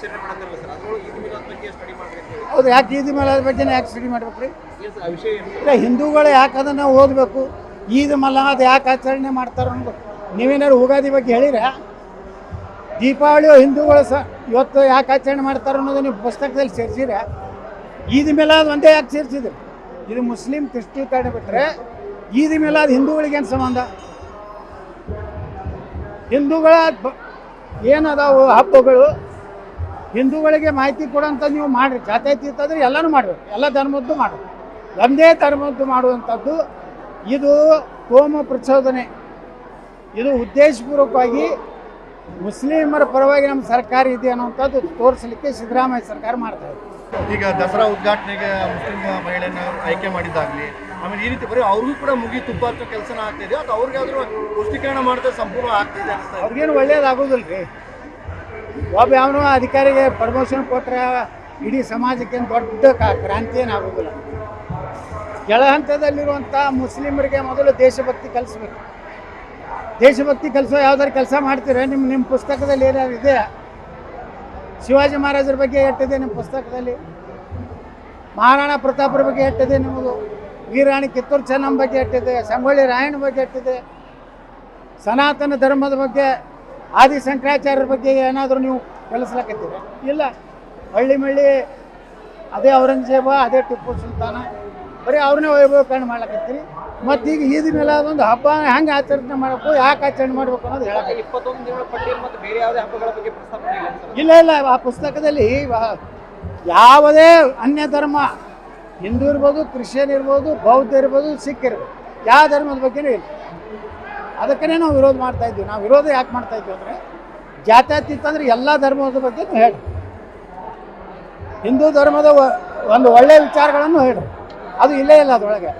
ಆಚರಣೆ ಮಾಡಂತಾರಲ್ಲ ಸರ್? ಅದ್ರೊಳಗೆ ಈದ್ ಮಿಲಾದ್ ಬಗ್ಗೆ ಸ್ಟಡಿ ಮಾಡ್ಬೇಕು ಅಂತ ಹೇಳಿ. ಹೌದು ಯಾಕೆ ಈದ್ ಮಿಲಾದ್ ಬಗ್ಗೆ ಯಾಕೆ ಸ್ಟಡಿ ಮಾಡ್ಬೇಕು ರೀ ಆ ವಿಷಯ ಏನು? ಇಲ್ಲ ಹಿಂದೂಗಳು ಯಾಕೆ ಅದನ್ನು ಓದಬೇಕು? ಈದ್ ಮಲಾದ್ ಯಾಕೆ ಆಚರಣೆ ಮಾಡ್ತಾರೆ ನೀವೇನಾದ್ರು ಉಗಾದಿ ಬಗ್ಗೆ ಹೇಳಿರ? ದೀಪಾವಳಿ ಹಿಂದೂಗಳು ಸ ಇವತ್ತು ಯಾಕೆ ಆಚರಣೆ ಮಾಡ್ತಾರೋ ಅನ್ನೋದು ನೀವು ಪುಸ್ತಕದಲ್ಲಿ ಸೇರಿಸಿರ? ಈದ್ ಮಿಲಾದ್ ಒಂದೇ ಯಾಕೆ ಸೇರಿಸಿದ್ರಿ? ಇದು ಮುಸ್ಲಿಂ ಕ್ರಿಸ್ಟಿಯನ್ ಬಿಟ್ಟರೆ ಈದ್ ಮಿಲಾದ್ ಹಿಂದೂಗಳಿಗೆ ಏನು ಸಂಬಂಧ? ಹಿಂದೂಗಳ ಏನದಾವು ಹಬ್ಬಗಳು? ಹಿಂದೂಗಳಿಗೆ ಮಾಹಿತಿ ಕೊಡೋಂಥ ನೀವು ಮಾಡಿರಿ. ಜಾತ್ಯತೀತ ಅಂದರೆ ಎಲ್ಲನೂ ಮಾಡಬೇಕು ಎಲ್ಲ ಧರ್ಮದ್ದು ಮಾಡಬೇಕು ಒಂದೇ ಧರ್ಮದ್ದು ಮಾಡುವಂಥದ್ದು ಇದು ಕೋಮ ಪ್ರಚೋದನೆ. ಇದು ಉದ್ದೇಶಪೂರ್ವಕವಾಗಿ ಮುಸ್ಲಿಮರ ಪರವಾಗಿ ನಮ್ಮ ಸರ್ಕಾರ ಇದೆ ಅನ್ನುವಂಥದ್ದು ತೋರಿಸಲಿಕ್ಕೆ ಸಿದ್ದರಾಮಯ್ಯ ಸರ್ಕಾರ ಮಾಡ್ತಾ ಇದೆ. ಈಗ ದಸರಾ ಉದ್ಘಾಟನೆಗೆ ಮುಸ್ಲಿಂ ಮಹಿಳೆಯನ್ನು ಆಯ್ಕೆ ಮಾಡಿದ್ದಾಗಲಿ ಆಮೇಲೆ ಈ ರೀತಿ ಬರೀ ಅವ್ರಿಗೂ ಕೂಡ ಮುಗಿ ತುಪ್ಪ ಕೆಲಸನ ಆಗ್ತಿದೆ ಅಥವಾ ಅವ್ರಿಗೆ ಯಾವ್ದಾದ್ರು ಪುಷ್ಟೀಕರಣ ಮಾಡಿದ್ರೆ ಸಂಪೂರ್ಣ ಆಗ್ತಿದೆ ಅನಿಸ್ತಾ ಇದೆ? ಅವ್ರಿಗೇನು ಒಳ್ಳೇದಾಗೋದಿಲ್ಲ ರೀ ಒಬ್ಬ ಯಾವನೋ ಅಧಿಕಾರಿಗೆ ಪ್ರಮೋಷನ್ ಕೊಟ್ಟರೆ ಇಡೀ ಸಮಾಜಕ್ಕೆ ದೊಡ್ಡ ಕ್ರಾಂತಿ ಏನು ಆಗೋದಿಲ್ಲ ಕೆಳ ಹಂತದಲ್ಲಿರುವಂಥ ಮುಸ್ಲಿಮರಿಗೆ ಮೊದಲು ದೇಶಭಕ್ತಿ ಕಲಿಸ್ಬೇಕು. ದೇಶಭಕ್ತಿ ಕಲಿಸೋ ಯಾವ್ದಾರು ಕೆಲಸ ಮಾಡ್ತೀರಾ? ನಿಮ್ಮ ನಿಮ್ಮ ಪುಸ್ತಕದಲ್ಲಿ ಏನಾದ್ರು ಇದೆ ಶಿವಾಜಿ ಮಹಾರಾಜರ ಬಗ್ಗೆ ಎಟ್ಟಿದೆ ನಿಮ್ಮ ಪುಸ್ತಕದಲ್ಲಿ. ಮಹಾರಾಣಾ ಪ್ರತಾಪರ ಬಗ್ಗೆ ಎಟ್ಟಿದೆ ನಿಮ್ಮದು ವೀರಾಣಿ ಕಿತ್ತೂರು ಚೆನ್ನಮ್ಮ ಬಗ್ಗೆ ಎಟ್ಟಿದೆ ಸಂಗೊಳ್ಳಿ ರಾಯಣ್ಣ ಬಗ್ಗೆ ಎಟ್ಟಿದೆ ಸನಾತನ ಧರ್ಮದ ಬಗ್ಗೆ ಆದಿ ಶಂಕರಾಚಾರ್ಯರ ಬಗ್ಗೆ ಏನಾದರೂ ನೀವು ಕಲಿಸ್ಲಕತ್ತೀರ? ಇಲ್ಲ. ಹಳ್ಳಿ ಮಳ್ಳಿ ಅದೇ ಔರಂಗಜೇಬ ಅದೇ ಟಿಪ್ಪು ಸುಲ್ತಾನ ಬರೀ ಅವ್ರನ್ನೇ ವೈಭವೀಕರಣ ಮಾಡ್ಲಕತ್ತೀರಿ. ಮತ್ತು ಈಗ ಈದ್ ಮೇಲೆ ಅದೊಂದು ಹಬ್ಬ ಹೆಂಗೆ ಆಚರಣೆ ಮಾಡಬೇಕು ಯಾಕೆ ಆಚರಣೆ ಮಾಡಬೇಕು ಅನ್ನೋದು ಹೇಳಕ್ಕೆ. ಇಪ್ಪತ್ತೊಂದು ದಿನಗಳ ಪಟ್ಟಿಯಲ್ಲಿ ಮತ್ತು ಬೇರೆ ಯಾವುದೇ ಹಬ್ಬಗಳ ಬಗ್ಗೆ ಪ್ರಸ್ತಾಪನೆ ಇಲ್ಲ ಇಲ್ಲ ಇಲ್ಲ. ಆ ಪುಸ್ತಕದಲ್ಲಿ ಯಾವುದೇ ಅನ್ಯ ಧರ್ಮ ಹಿಂದೂ ಇರ್ಬೋದು ಕ್ರಿಶ್ಚಿಯನ್ ಇರ್ಬೋದು ಬೌದ್ಧ ಇರ್ಬೋದು ಸಿಖ್ ಇರ್ಬೋದು ಯಾವ ಧರ್ಮದ ಬಗ್ಗೆನೂ ಇಲ್ಲ. ಅದಕ್ಕೇ ನಾವು ವಿರೋಧ ಮಾಡ್ತಾ ಇದ್ವಿ ನಾವು ವಿರೋಧ ಯಾಕೆ ಮಾಡ್ತಾ ಇದ್ವಿ ಅಂದರೆ, ಜಾತ್ಯತೀತ ಅಂದರೆ ಎಲ್ಲ ಧರ್ಮದ ಬಗ್ಗೆ ಹೇಳಿ ಹಿಂದೂ ಧರ್ಮದ ಒಂದು ಒಳ್ಳೆಯ ವಿಚಾರಗಳನ್ನು ಹೇಳಿ ಅದು ಇಲ್ಲೇ ಇಲ್ಲ ಅದರೊಳಗೆ.